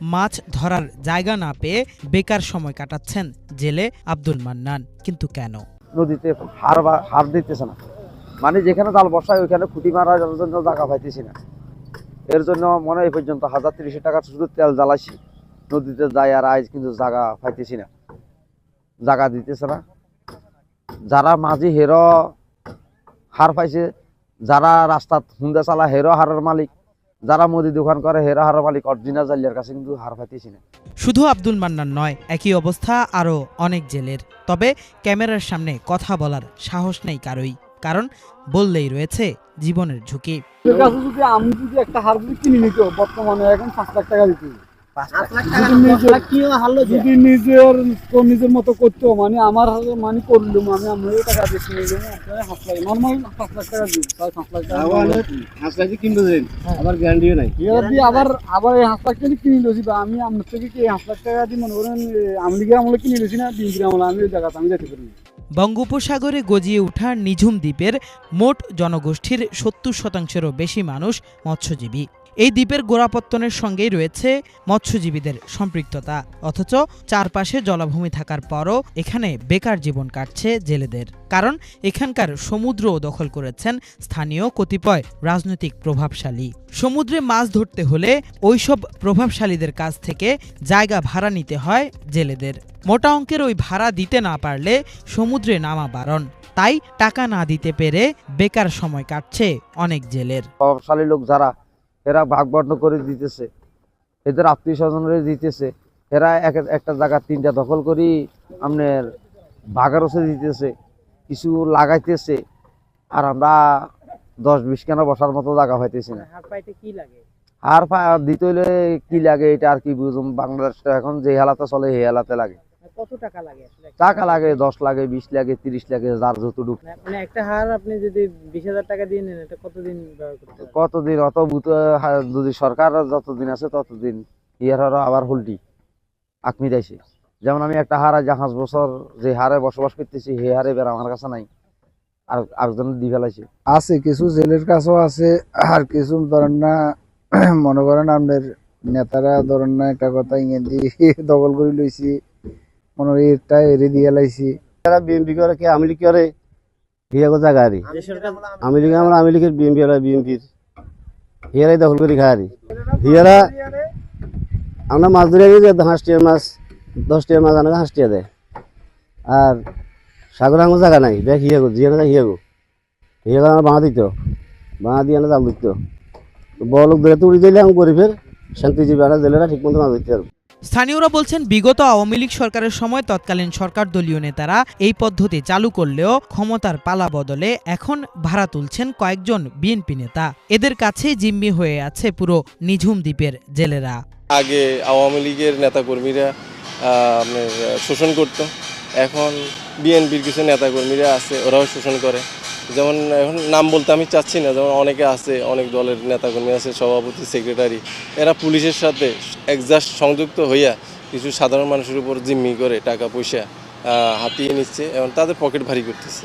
মাছ ধরার জায়গা না পেয়ে বেকার সময় কাটাচ্ছেন জেলে আব্দুল মান্নান। কিন্তু কেন? নদীতে হার বা হার দিতেছে না। মানে যেখানে জাল বসায়, ওইখানে খুঁটি মারার জন্য জায়গা পাইতেছি না। এর জন্য মনে হয় পর্যন্ত হাজার তিরিশ টাকা শুধু তেল জ্বালাইছি। নদীতে যাই আর আজ কিন্তু জায়গা পাইতেছি না। জায়গা দিতেছে না। যারা মাঝি হেরো হার পাইছে, যারা রাস্তাত হুন্দা চালা হেরো হারের মালিক যারা মুদি দোকান করে হেরা হার মালিক অর্জিনা জালিয়ার কাছে কিন্তু হার পাইতেছি না। শুধু আব্দুল মান্নান নয় একই অবস্থা আরও অনেক জেলের। তবে ক্যামেরার সামনে কথা বলার সাহস নেই কারোই কারণ বললেই রয়েছে জীবনের ঝুঁকি। যদি আমি যদি একটা হার কিনে নিত বর্তমানে এখন পাঁচ লাখ টাকা দিতে। যদি নিজের নিজের মতো করতো মানে আমার মানে করলুম আমি আমার টাকা দিয়ে নিলাম আপনার হাত নর্মাল পাঁচ লাখ টাকা দিই প্রায় পাঁচ লাখ টাকা হাসপাতালে কিনবে দেন আবার গ্যারান্টিও নাই। দিয়ে আবার আবার এই হাঁস লাখ টাকা কিনে নিয়েছি বা আমি আপনার থেকে কি হাঁস লাখ টাকা দিয়ে মনে করেন আমি লিগে আমলে কিনে নিয়েছি না আমলে আমি ওই জায়গাতে আমি যেতে পারি বঙ্গোপসাগরে গজিয়ে ওঠা নিঝুম দ্বীপের মোট জনগোষ্ঠীর সত্তর শতাংশেরও বেশি মানুষ মৎস্যজীবী। এই দ্বীপের গোড়াপত্তনের সঙ্গেই রয়েছে মৎস্যজীবীদের সম্পৃক্ততা। অথচ চারপাশে জলাভূমি থাকার পরও এখানে বেকার জীবন কাটছে জেলেদের। কারণ এখানকার সমুদ্রও দখল করেছেন স্থানীয় কতিপয় রাজনৈতিক প্রভাবশালী। সমুদ্রে মাছ ধরতে হলে ওইসব প্রভাবশালীদের কাছ থেকে জায়গা ভাড়া নিতে হয় জেলেদের। মোটা অঙ্কের ওই ভাড়া দিতে না পারলে সমুদ্রে নামা বারণ। তাই টাকা না দিতে পেরে বেকার সময় কাটছে অনেক জেলের। প্রভাবশালী লোক যারা এরা ভাগ বন্টন করে দিতেছে। এদের আত্মীয় স্বজনরা দিতেছে। এরা এক একটা জায়গা তিনটা দখল করি আপনার ভাগারসে দিতেছে কিছু লাগাইতেছে। আর আমরা দশ বিশ কেন বসার মতো জায়গা পাইতেছি না। আর পা- দিতে হইলে কি লাগে এটা আর কি বুঝুম। বাংলাদেশটা এখন যে হালাতে চলে সেই হালাতে লাগে। কত টাকা লাগে আসলে? টাকা লাগে দশ লাগে বিশ লাগে তিরিশ লাগে যার যতটুকু মানে একটা হার আপনি যদি বিশ হাজার টাকা দিয়ে নেন এটা কতদিন ব্যবহার করতে পারবেন? কতদিন? অত বুত যদি সরকার যতদিন আছে ততদিন। ইয়ার আরও আবার হুলটি আকমি যাইছে যেমন আমি একটা হারা জাহাজ বছর যে হারে বসবাস করতেছি সেই হারে বের আমার কাছে নাই। আর আরেকজন দি ফেলাইছে। আছে কিছু জেলের কাছেও আছে। আর কিছু ধরেন না মনে করেন আপনার নেতারা ধরেন না একটা কথা ইংরেজি দখল করে লইছি। হয় এটা এড়ে দিয়ে লাইছি। যারা বিএমপি করে, কে লীগ করে হিয়াগো জায়গা আরি যে সরকার আওয়ামী লীগ আমরা আওয়ামী লীগের বিএমপি বিএমপির হিয়ারাই দখল করে খাওয়ারি হিয়ারা, আমরা মাছ ধরে আনি যে হাঁস মাছ দশ টিয়ার মাছ আনা হাঁস টিয়া দেয়। আর সাগর আঙুর জায়গা নাই, দেখ হিয়াগো জিয়া না হিয়াগো। হিয়াগো আমরা বাঁধা দিত, বাঁধা দিয়ে আনা জাল দিত। বড় লোক ধরে তুড়ি দিলে, আমি গরিবের শান্তিজীবী আনা জেলেরা ঠিক মতো মাছ ধরতে পারব। স্থানীয়রা বলছেন, বিগত আওয়ামী লীগ সরকারের সময় তৎকালীন সরকার দলীয় নেতারা এই পদ্ধতি চালু করলেও ক্ষমতার পালা বদলে এখন ভাড়া তুলছেন কয়েকজন বিএনপি নেতা। এদের কাছে জিম্মি হয়ে আছে পুরো নিঝুম দ্বীপের জেলেরা। আগে আওয়ামী লীগের নেতাকর্মীরা শোষণ করতো। এখন বিএনপির কিছু নেতাকর্মীরা আছে, ওরাও শোষণ করে। যেমন এখন নাম বলতে আমি চাচ্ছি না, যেমন অনেকে আছে, অনেক দলের নেতাকর্মী আছে, সভাপতি সেক্রেটারি এরা পুলিশের সাথে একজাস্ট সংযুক্ত হইয়া কিছু সাধারণ মানুষের উপর জিম্মি করে টাকা পয়সা হাতিয়ে নিচ্ছে এবং তাদের পকেট ভারী করতেছে।